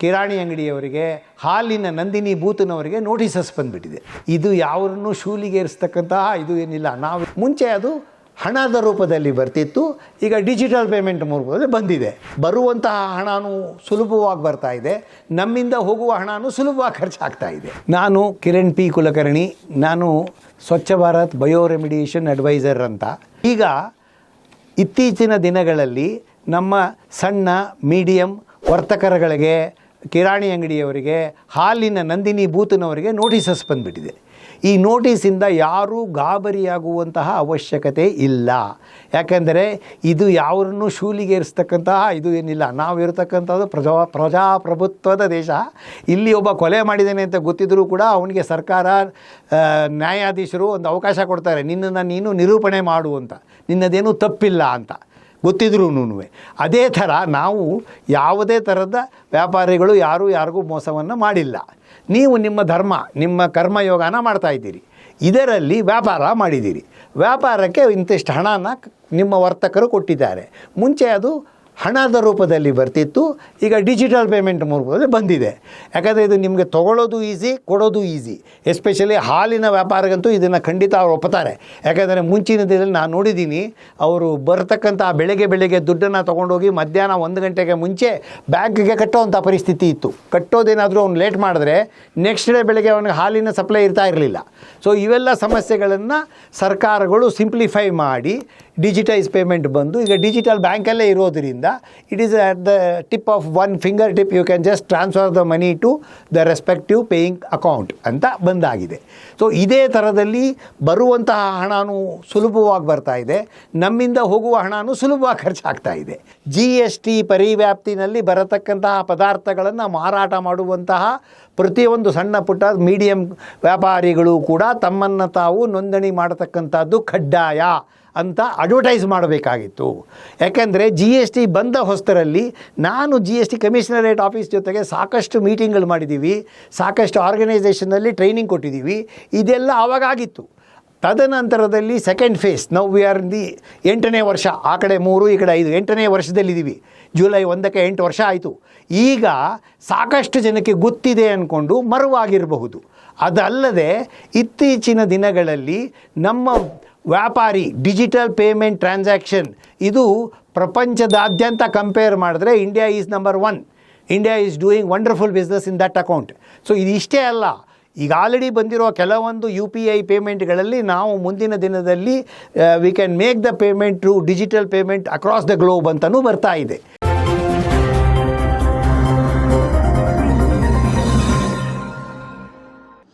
ಕಿರಾಣಿ ಅಂಗಡಿಯವರಿಗೆ, ಹಾಲಿನ ನಂದಿನಿ ಬೂತನವರಿಗೆ ನೋಟಿಸಸ್ ಬಂದುಬಿಟ್ಟಿದೆ. ಇದು ಯಾವ್ರನ್ನೂ ಶೂಲಿಗೇರಿಸ್ತಕ್ಕಂತಹ ಇದು ಏನಿಲ್ಲ. ನಾವು ಮುಂಚೆ ಅದು ಹಣದ ರೂಪದಲ್ಲಿ ಬರ್ತಿತ್ತು, ಈಗ ಡಿಜಿಟಲ್ ಪೇಮೆಂಟ್ ಮೂಲಕದಲ್ಲಿ ಬಂದಿದೆ. ಬರುವಂತಹ ಹಣನೂ ಸುಲಭವಾಗಿ ಬರ್ತಾ ಇದೆ. ನಮ್ಮಿಂದ ಹೋಗುವ ಹಣನೂ ಸುಲಭವಾಗಿ ಖರ್ಚಾಗ್ತಾ ಇದೆ. ನಾನು ಕಿರಣ್ ಪಿ. ಕುಲಕರ್ಣಿ, ನಾನು Swachh Bharat bio remediation adviser ಅಂತ. ಈಗ ಇತ್ತೀಚಿನ ದಿನಗಳಲ್ಲಿ ನಮ್ಮ ಸಣ್ಣ, ಮೀಡಿಯಂ ವರ್ತಕರುಗಳಿಗೆ ಕಿರಾಣಿ ಅಂಗಡಿಯವರಿಗೆ, ಹಾಲಿನ ನಂದಿನಿ ಬೂತನವರಿಗೆ ನೋಟಿಸಸ್ ಬಂದುಬಿಟ್ಟಿದೆ. ಈ ನೋಟಿಸಿಂದ ಯಾರೂ ಗಾಬರಿಯಾಗುವಂತಹ ಅವಶ್ಯಕತೆ ಇಲ್ಲ. ಯಾಕೆಂದರೆ ಇದು ಯಾವ್ರನ್ನೂ ಶೂಲಿಗೇರಿಸ್ತಕ್ಕಂತಹ ಇದು ಏನಿಲ್ಲ. ನಾವಿರತಕ್ಕಂಥದ್ದು ಪ್ರಜಾ, ಪ್ರಜಾಪ್ರಭುತ್ವದ ದೇಶ. ಇಲ್ಲಿ ಒಬ್ಬ ಕೊಲೆ ಮಾಡಿದ್ದಾನೆ ಅಂತ ಗೊತ್ತಿದ್ದರೂ ಕೂಡ ಅವನಿಗೆ ಸರ್ಕಾರ ನ್ಯಾಯಾಧೀಶರು ಒಂದು ಅವಕಾಶ ಕೊಡ್ತಾರೆ. ನಿನ್ನನ್ನು ನೀನು ನಿರೂಪಣೆ ಮಾಡು ಅಂತ. ನಿನ್ನದೇನೂ ತಪ್ಪಿಲ್ಲ ಅಂತ. ಗೊತ್ತಿದ್ರೂ ಅದೇ ಥರ ನಾವು ಯಾವುದೇ ಥರದ ವ್ಯಾಪಾರಿಗಳು ಯಾರೂ ಯಾರಿಗೂ ಮೋಸವನ್ನು ಮಾಡಿಲ್ಲ. ನೀವು ನಿಮ್ಮ ಧರ್ಮ, ನಿಮ್ಮ ಕರ್ಮಯೋಗನ ಮಾಡ್ತಾ ಇದ್ದೀರಿ. ಇದರಲ್ಲಿ ವ್ಯಾಪಾರ ಮಾಡಿದ್ದೀರಿ. ವ್ಯಾಪಾರಕ್ಕೆ ಇಂತಿಷ್ಟು ಹಣನ ನಿಮ್ಮ ವರ್ತಕರು ಕೊಟ್ಟಿದ್ದಾರೆ. ಮುಂಚೆ ಅದು ಹಣದ ರೂಪದಲ್ಲಿ ಬರ್ತಿತ್ತು, ಈಗ ಡಿಜಿಟಲ್ ಪೇಮೆಂಟ್ ರೂಪದಲ್ಲಿ ಬಂದಿದೆ. ಯಾಕಂದರೆ ಇದು ನಿಮಗೆ ತೊಗೊಳ್ಳೋದು ಈಸಿ ಕೊಡೋದು ಈಸಿ ಎಸ್ಪೆಷಲಿ ಹಾಲಿನ ವ್ಯಾಪಾರಗಂತೂ ಇದನ್ನು ಖಂಡಿತ ಅವ್ರು ಒಪ್ಪುತ್ತಾರೆ ಯಾಕಂದರೆ ಮುಂಚಿನ ದಿನದಲ್ಲಿ ನಾನು ನೋಡಿದ್ದೀನಿ, ಅವರು ಬರ್ತಕ್ಕಂಥ ಬೆಳಗ್ಗೆ ಬೆಳಗ್ಗೆ ದುಡ್ಡನ್ನು ತೊಗೊಂಡೋಗಿ ಮಧ್ಯಾಹ್ನ ಒಂದು ಗಂಟೆಗೆ ಮುಂಚೆ ಬ್ಯಾಂಕ್ಗೆ ಕಟ್ಟೋವಂಥ ಪರಿಸ್ಥಿತಿ ಇತ್ತು. ಕಟ್ಟೋದೇನಾದರೂ ಅವ್ನು ಲೇಟ್ ಮಾಡಿದ್ರೆ ನೆಕ್ಸ್ಟ್ ಡೇ ಬೆಳಗ್ಗೆ ಅವನಿಗೆ ಹಾಲಿನ ಸಪ್ಲೈ ಇರ್ತಾ ಇರಲಿಲ್ಲ. ಸೊ ಇವೆಲ್ಲ ಸಮಸ್ಯೆಗಳನ್ನು ಸರ್ಕಾರಗಳು ಸಿಂಪ್ಲಿಫೈ ಮಾಡಿ ಡಿಜಿಟೈಸ್ ಪೇಮೆಂಟ್ ಬಂದು ಈಗ ಡಿಜಿಟಲ್ ಬ್ಯಾಂಕಲ್ಲೇ ಇರೋದರಿಂದ it is at the tip of one finger tip you can just transfer the money to the respective paying account ಅಂತ ಬಂದಾಗಿದೆ. ಸೊ ಇದೇ ಥರದಲ್ಲಿ ಬರುವಂತಹ ಹಣನೂ ಸುಲಭವಾಗಿ ಬರ್ತಾ ಇದೆ. ನಮ್ಮಿಂದ ಹೋಗುವ ಹಣನೂ ಸುಲಭವಾಗಿ ಖರ್ಚಾಗ್ತಾ ಇದೆ. ಜಿ ಎಸ್ ಟಿ ಪರಿವ್ಯಾಪ್ತಿನಲ್ಲಿ ಬರತಕ್ಕಂತಹ ಪದಾರ್ಥಗಳನ್ನು ಮಾರಾಟ ಮಾಡುವಂತಹ ಪ್ರತಿಯೊಂದು ಸಣ್ಣ ಪುಟ್ಟ ಮೀಡಿಯಂ ವ್ಯಾಪಾರಿಗಳು ಕೂಡ ತಮ್ಮನ್ನು ತಾವು ನೋಂದಣಿ ಮಾಡತಕ್ಕಂಥದ್ದು ಕಡ್ಡಾಯ. ಅಂತ ಅಡ್ವರ್ಟೈಸ್ ಮಾಡಬೇಕಾಗಿತ್ತು. ಯಾಕೆಂದರೆ ಜಿ ಎಸ್ ಟಿ ಬಂದ ಹೊಸ್ತರಲ್ಲಿ ನಾನು G S T commissionerate office ಜೊತೆಗೆ ಸಾಕಷ್ಟು ಮೀಟಿಂಗ್ಗಳು ಮಾಡಿದ್ದೀವಿ ಸಾಕಷ್ಟು ಆರ್ಗನೈಸೇಷನಲ್ಲಿ ಟ್ರೈನಿಂಗ್ ಕೊಟ್ಟಿದ್ದೀವಿ ಇದೆಲ್ಲ ಆವಾಗಾಗಿತ್ತು. ತದನಂತರದಲ್ಲಿ second phase now we are the ಎಂಟನೇ ವರ್ಷ, ಆ ಕಡೆ ಮೂರು, ಈ ಕಡೆ ಐದು, ಎಂಟನೇ ವರ್ಷದಲ್ಲಿದ್ದೀವಿ. ಜುಲೈ ಒಂದಕ್ಕೆ ಎಂಟು ವರ್ಷ ಆಯಿತು. ಈಗ ಸಾಕಷ್ಟು ಜನಕ್ಕೆ ಗೊತ್ತಿದೆ ಅಂದ್ಕೊಂಡು ಮರುವಾಗಿರಬಹುದು. ಅದಲ್ಲದೆ ಇತ್ತೀಚಿನ ದಿನಗಳಲ್ಲಿ ನಮ್ಮ ವ್ಯಾಪಾರಿ ಡಿಜಿಟಲ್ ಪೇಮೆಂಟ್ ಟ್ರಾನ್ಸಾಕ್ಷನ್ ಇದು ಪ್ರಪಂಚದಾದ್ಯಂತ ಕಂಪೇರ್ ಮಾಡಿದ್ರೆ India is number one India is doing wonderful business in that account so ಇಷ್ಟೇ ಅಲ್ಲ. ಈಗ ಆಲ್ರೆಡಿ ಬಂದಿರೋ ಕೆಲವೊಂದು ಯು ಪಿ ಐ ಪೇಮೆಂಟ್ಗಳಲ್ಲಿ ನಾವು ಮುಂದಿನ ದಿನದಲ್ಲಿ we can make the payment to digital payment across the globe ಅಂತಲೂ ಬರ್ತಾ ಇದೆ.